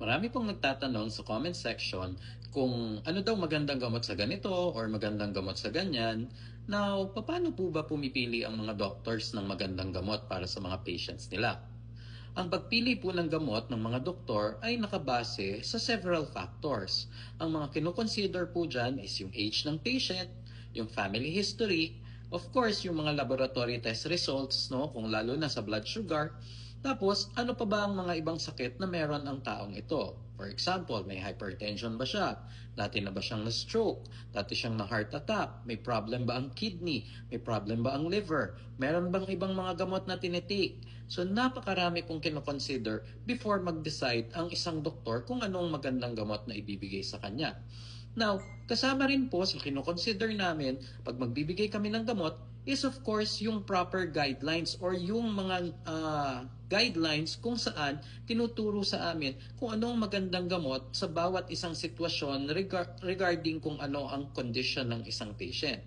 Marami pong nagtatanong sa comment section kung ano daw magandang gamot sa ganito or magandang gamot sa ganyan. Now, paano po ba pumipili ang mga doctors ng magandang gamot para sa mga patients nila? Ang pagpili po ng gamot ng mga doktor ay nakabase sa several factors. Ang mga kinoconsider po dyan is yung age ng patient, yung family history, of course, yung mga laboratory test results, no, kung lalo na sa blood sugar, tapos, ano pa ba ang mga ibang sakit na meron ang taong ito? For example, may hypertension ba siya? Dati na ba siyang na-stroke? Dati siyang na-heart attack? May problem ba ang kidney? May problem ba ang liver? Meron bang ibang mga gamot na tinitake? So, napakarami pong kinoconsider before mag-decide ang isang doktor kung anong magandang gamot na ibibigay sa kanya. Now, kasama rin po sa kinoconsider namin pag magbibigay kami ng gamot is of course yung proper guidelines or yung mga uh, guidelines kung saan tinuturo sa amin kung anong magandang gamot sa bawat isang sitwasyon regar- regarding kung ano ang condition ng isang patient.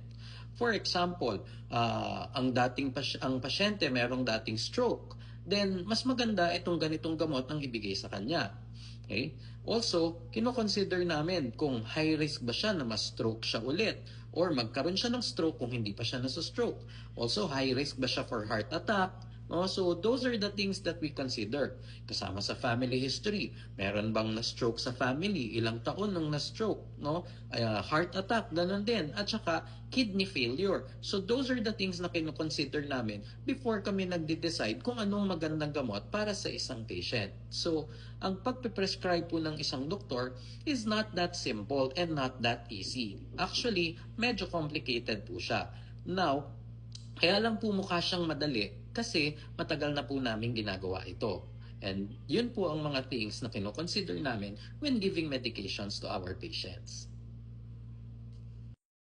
For example, uh, ang dating pas- ang pasyente merong dating stroke, then mas maganda itong ganitong gamot ang ibigay sa kanya. Okay? Also, kino-consider namin kung high risk ba siya na ma-stroke siya ulit or magkaroon siya ng stroke kung hindi pa siya nasa-stroke. Also, high risk ba siya for heart attack No? So, those are the things that we consider. Kasama sa family history. Meron bang na-stroke sa family? Ilang taon nung na-stroke? No? Uh, heart attack, ganun din. At saka, kidney failure. So, those are the things na kinoconsider namin before kami nagde-decide kung anong magandang gamot para sa isang patient. So, ang pagpe-prescribe po ng isang doktor is not that simple and not that easy. Actually, medyo complicated po siya. Now, kaya lang po mukha siyang madali kasi matagal na po namin ginagawa ito. And yun po ang mga things na kinoconsider namin when giving medications to our patients.